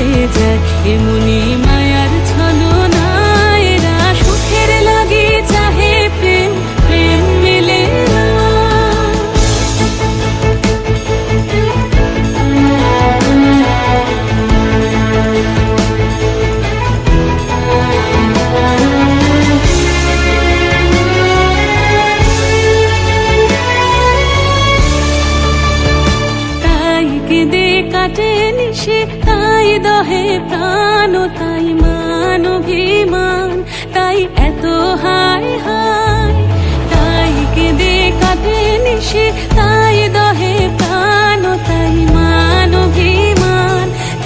চলে যায় এমনি মায়ার ছলো না এরা সুখের লাগি চাহে প্রেম প্রেম মেলে তাই কেঁদে কাটে নিশে তাই দহে প্রাণ, তাই মান তাই এত হায় হায়। তাই কেঁদে কাটে নিশে, তাই দহে প্রাণ, তাই মান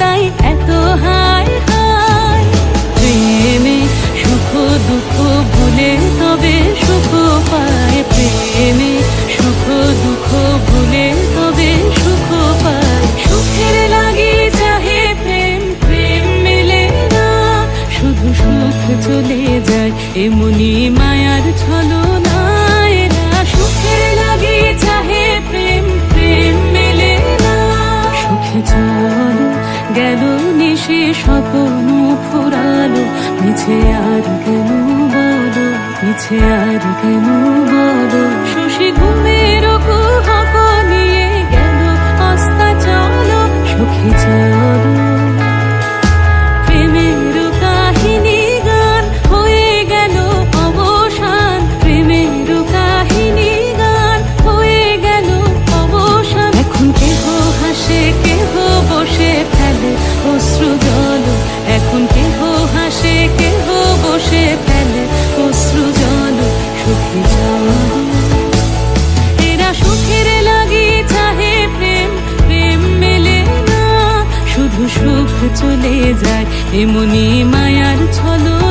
তাই এত হায় হায়। প্রেমে সুখ দুঃখ ভুলে তবে সুখ পায়। এমনি মায়ার ছলো না এরা সুখের লাগি প্রেম প্রেম মেলে চলো গেল নিশে, স্বপ্ন ফুরালো। মিছে আর কেন বলো, মিছে আর কেন বলো? শশী ঘুমের সুখ চলে যায় এমনি মায়ার ছলো